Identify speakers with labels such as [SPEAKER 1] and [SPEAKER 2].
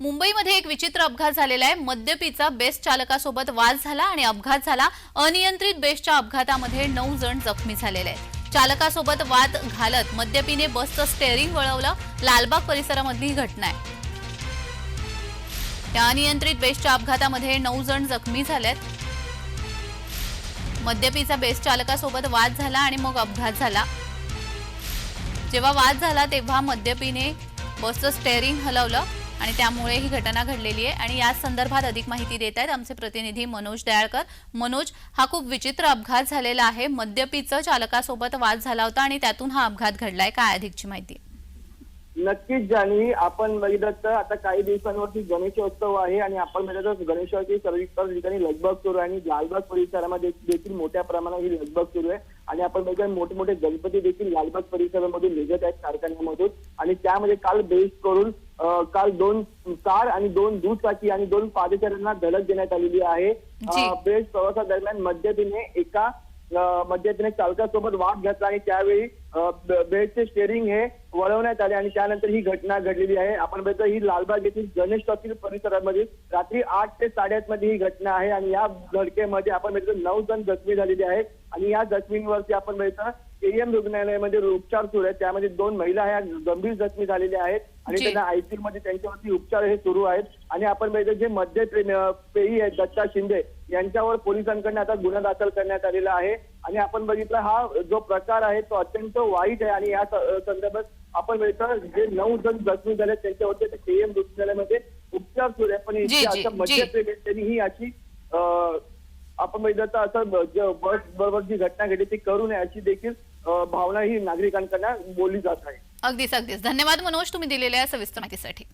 [SPEAKER 1] मुंबईमध्ये एक विचित्र अपघात झालेला आहे. मद्यपीचा बेस्ट चालकासोबत वाद झाला आणि अपघात झाला. अनियंत्रित बेस्टच्या अपघातामध्ये नऊ जण जखमी झालेले आहेत. चालकासोबत वाद घालत मद्यपीने बसचं स्टेअरिंग वळवलं. लालबाग परिसरामधली ही घटना आहे. या अनियंत्रित बेस्टच्या अपघातामध्ये नऊ जण जखमी झालेत. मद्यपीचा बेस्ट चालकासोबत वाद झाला आणि मग अपघात झाला. जेव्हा वाद झाला तेव्हा मद्यपीने बसचं स्टेअरिंग हलवलं. आणि त्यामुळे ही घटना घडलेली आहे. आणि या संदर्भात अधिक माहिती देत आहेत आमचे प्रतिनिधी मनोज दयाळकर. मनोज हा खूप विचित्र अपघात झालेला आहे. मद्यपीचं चालकासोबत वाद झाला होता आणि त्यातून हा अपघात घडलाय. काय अधिकची माहिती?
[SPEAKER 2] नक्कीच जानी आपण बघितलं तर आता काही दिवसांवरती गणेशोत्सव आहे आणि आपण बघितलं तर गणेशोत्सवाची ठिकाणी लगबग सुरू आहे आणि लालबाग परिसरामध्ये देखील मोठ्या प्रमाणात ही लगबग सुरू आहे. आणि आपण बघितलं मोठे मोठे गणपती देखील लालबाग परिसरामधून निघत आहेत कारखान्यामधून. आणि त्यामध्ये काल बेस करून काल दोन कार आणि दोन दुचाकी आणि दोन पादचाऱ्यांना धडक देण्यात आलेली आहे
[SPEAKER 1] जी.
[SPEAKER 2] अं, बेस प्रवासादरम्यान मद्यपीने एका अं, मद्यपीने चालकासोबत वाद घातला आणि त्यावेळी बेडचे स्टेअरिंग हे वळवण्यात आले आणि त्यानंतर ही घटना घडलेली आहे. आपण बघतो ही लालबाग येथील गणेश टॉकील परिसरामध्ये रात्री आठ ते साडेआठमध्ये ही घटना आहे आणि या धडकेमध्ये आपण बघतो नऊ जण जखमी झालेले आहेत. आणि या जखमींवरती आपण बघतो केएम रुग्णालयामध्ये उपचार सुरू आहेत. त्यामध्ये दोन महिला ह्या गंभीर जखमी झालेल्या आहेत आणि. त्यांना आयसीयू मध्ये त्यांच्यावरती उपचार हे सुरू आहेत. आणि आपण बघितलं जे अं, पेयी आहेत दत्ता शिंदे यांच्यावर पोलिसांकडून आता गुन्हा दाखल करण्यात आलेला आहे. आणि आपण बघितलं हा जो प्रकार आहे तो अत्यंत वाईट आहे. आणि या संदर्भात आपण बघितलं जे नऊ जण जखमी झाले त्यांच्यावरती केएम रुग्णालयामध्ये उपचार सुरू आहे पण त्यांनी ही अशी आपण बघितलं तर असं बस बरोबर जी घटना घडली ती करू नये अशी देखील भावना ही नागरिकांकडनं बोलली जात आहे.
[SPEAKER 1] अगदीच अगदीच. धन्यवाद मनोज तुम्ही दिलेल्या सविस्तर माहितीसाठी.